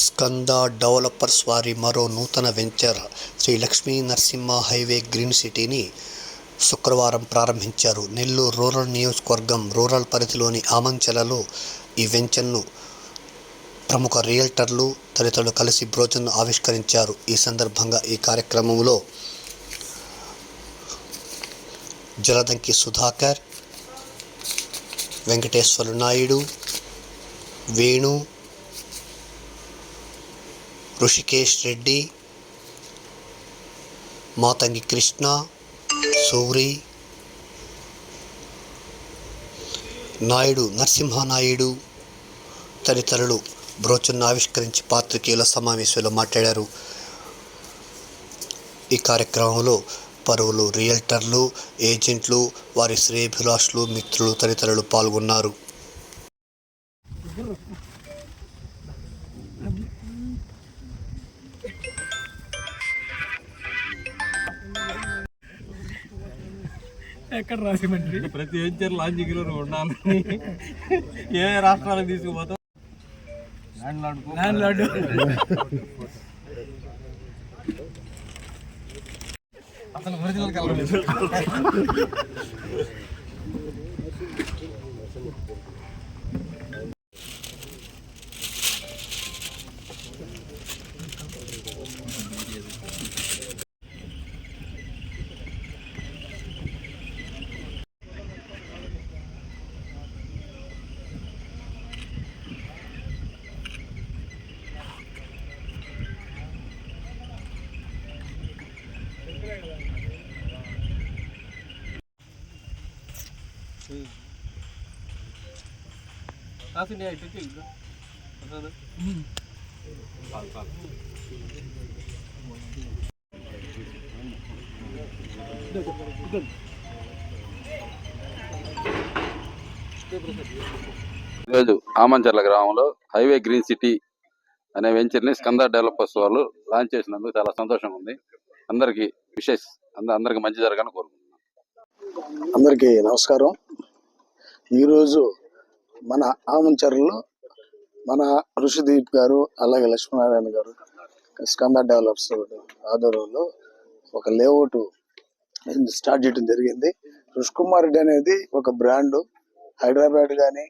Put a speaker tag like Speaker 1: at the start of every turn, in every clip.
Speaker 1: Skanda developers వారి మరో నూతన venture Sri Lakshmi Narasimha highway green సిటీని శుక్రవారం ప్రారంభించారు. నెల్లూరు రూరల్ నియోజకవర్గం రూరల్ పరిధిలోని ఆమంచెలలో ఈ వెంచర్ను ప్రముఖ రియల్టర్లు తదితరులు కలిసి బ్రోచర్ను ఆవిష్కరించారు. ఈ సందర్భంగా ఈ కార్యక్రమంలో జలదంకి సుధాకర్ వెంకటేశ్వర నాయుడు వేణు ఋషికేష్ రెడ్డి మోతంగి కృష్ణ సూరి నాయుడు నరసింహనాయుడు తదితరులు బ్రోచర్ను ఆవిష్కరించి పాత్రికేయుల సమావేశంలో మాట్లాడారు. ఈ కార్యక్రమంలో పరువులు రియల్టర్లు ఏజెంట్లు వారి శ్రేయభిలాషులు మిత్రులు తదితరులు పాల్గొన్నారు.
Speaker 2: ఎక్కడ రాసిమండ్రి
Speaker 3: ప్రతి వెంచర్ లాంచింగ్లో ఉండాలని ఏ రాష్ట్రాలకు తీసుకుపోతాం? ల్యాండ్
Speaker 2: లార్డ్
Speaker 3: అసలు ఒరిజినల్ కలవలేదు కాసిండి అయితే
Speaker 4: ఈరోజు ఆమంచర్ల గ్రామంలో హైవే గ్రీన్ సిటీ అనే వెంచర్ని స్కంద డెవలపర్స్ వాళ్ళు లాంచ్ చేసినందుకు చాలా సంతోషంగా ఉంది. అందరికీ విషెస్ అందరికీ మంచి జరగాలని కోరుకుంటున్నాను.
Speaker 5: అందరికీ నమస్కారం. ఈరోజు మన ఆమంచర్లో మన ఋషిదీప్ గారు అలాగే లక్ష్మీనారాయణ గారు స్కంద డెవలప్స్ ఆధ్వర్యంలో ఒక లేఅవుట్ స్టార్ట్ చేయడం జరిగింది. రుషికుమార్ రెడ్డి అనేది ఒక బ్రాండ్. హైదరాబాద్ కానీ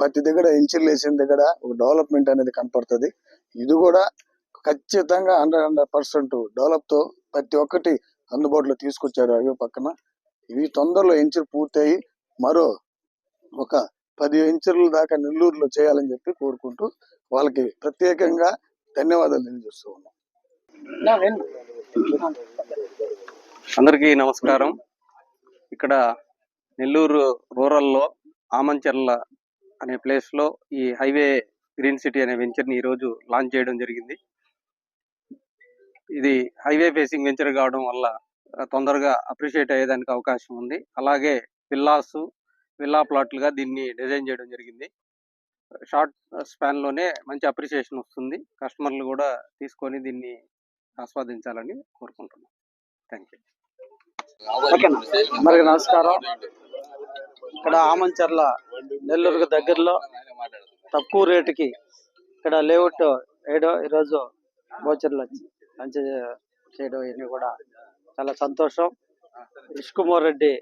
Speaker 5: ప్రతి దగ్గర ఇంచులు వేసిన దగ్గర ఒక డెవలప్మెంట్ అనేది కనపడుతుంది. ఇది కూడా ఖచ్చితంగా హండ్రెడ్ హండ్రెడ్ పర్సెంట్ డెవలప్తో ప్రతి ఒక్కటి అందుబాటులో తీసుకొచ్చారు. అవి పక్కన. ఇవి తొందరలో ఎంచులు పూర్తయి మరో ఒక పది ఇంచుల దాకా నెల్లూరులో చేయాలని చెప్పి కోరుకుంటూ వాళ్ళకి ప్రత్యేకంగా ధన్యవాదాలు తెలియజేస్తూ ఉన్నాం.
Speaker 3: అందరికీ నమస్కారం. ఇక్కడ నెల్లూరు రూరల్లో ఆమంచర్ల అనే ప్లేస్లో ఈ హైవే గ్రీన్ సిటీ అనే వెంచర్ని ఈరోజు లాంచ్ చేయడం జరిగింది. ఇది హైవే ఫేసింగ్ వెంచర్ కావడం వల్ల తొందరగా అప్రిషియేట్ అయ్యేదానికి అవకాశం ఉంది. అలాగే విల్లాస్ విల్లా ప్లాట్లుగా దీన్ని డిజైన్ చేయడం జరిగింది. షార్ట్ స్పాన్లోనే మంచి అప్రిసియేషన్ వస్తుంది. కస్టమర్లు కూడా తీసుకొని దీన్ని ఆస్వాదించాలని కోరుకుంటున్నాం. థ్యాంక్ యూ
Speaker 6: అందరికి నమస్కారం. ఇక్కడ ఆమంచర్ల నెల్లూరుకు దగ్గరలో తక్కువ రేటుకి ఇక్కడ లేఅవుట్ ఏడో ఈరోజు బోచర్లు వచ్చి మంచి చేయడం ఇవన్నీ కూడా చాలా సంతోషం. కుమార్ రెడ్డి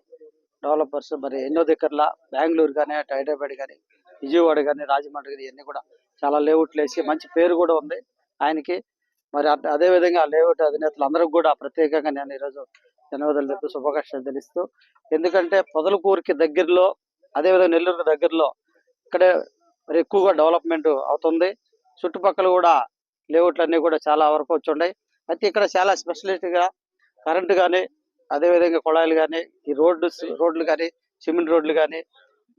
Speaker 6: డెవలపర్స్ మరి ఎన్నో దగ్గరల బెంగళూరు కానీ అటు హైదరాబాద్ కానీ విజయవాడ కానీ రాజమండ్రి కానీ ఇవన్నీ కూడా చాలా లేఅవుట్లు వేసి మంచి పేరు కూడా ఉంది ఆయనకి. మరి అదేవిధంగా అదే విధంగా లేఅవుట్ అధినేతలు అందరికి కూడా ప్రత్యేకంగా నేను ఈరోజు జనవదలు తెలుపుతూ శుభాకాంక్షలు తెలుస్తూ ఎందుకంటే పొదలకూరుకి దగ్గరలో అదేవిధంగా నెల్లూరుకి దగ్గరలో ఇక్కడే మరి ఎక్కువగా డెవలప్మెంట్ అవుతుంది. చుట్టుపక్కల కూడా లేఅవుట్లు అన్నీ కూడా చాలా వరకు వచ్చి ఉన్నాయి. అయితే ఇక్కడ చాలా స్పెషలిస్ట్గా కరెంటు కానీ అదేవిధంగా కుళాయిలు కానీ ఈ రోడ్డు రోడ్లు కానీ సిమెంట్ రోడ్లు కానీ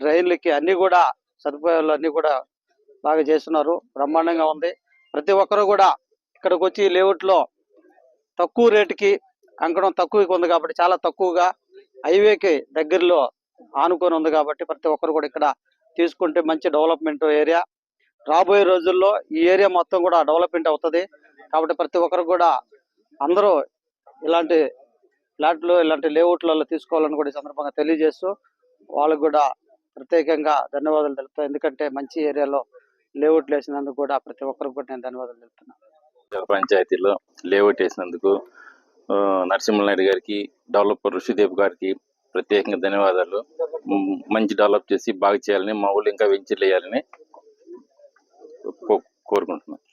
Speaker 6: డ్రైన్లకి అన్ని కూడా సదుపాయాలు అన్ని కూడా బాగా చేస్తున్నారు. బ్రహ్మాండంగా ఉంది. ప్రతి ఒక్కరు కూడా ఇక్కడికి వచ్చి లేఅవుట్లో తక్కువ రేటుకి అంకణం తక్కువకి ఉంది కాబట్టి చాలా తక్కువగా హైవేకి దగ్గరలో ఆనుకొని ఉంది కాబట్టి ప్రతి ఒక్కరు కూడా ఇక్కడ తీసుకుంటే మంచి డెవలప్మెంట్ ఏరియా. రాబోయే రోజుల్లో ఈ ఏరియా మొత్తం కూడా డెవలప్మెంట్ అవుతుంది. కాబట్టి ప్రతి ఒక్కరు కూడా అందరూ ఇలాంటి ఫ్లాట్లు ఇలాంటి లేఅవుట్లలో తీసుకోవాలని కూడా ఈ సందర్భంగా తెలియజేస్తూ వాళ్ళకు కూడా ప్రత్యేకంగా ధన్యవాదాలు తెలుపుతాం. ఎందుకంటే మంచి ఏరియాలో లేఅవుట్లు వేసినందుకు కూడా ప్రతి ఒక్కరికి కూడా నేను ధన్యవాదాలు తెలుపుతున్నాను
Speaker 7: పంచాయతీలో లేఅవుట్ వేసినందుకు నరసింహనాయుడు గారికి డెవలపర్ ఋషిదేవ్ గారికి ప్రత్యేకంగా ధన్యవాదాలు. మంచి డెవలప్ చేసి బాగా చేయాలని మా ఊళ్ళో ఇంకా వెంచర్లు వేయాలని కో- కోరుకుంటున్నాను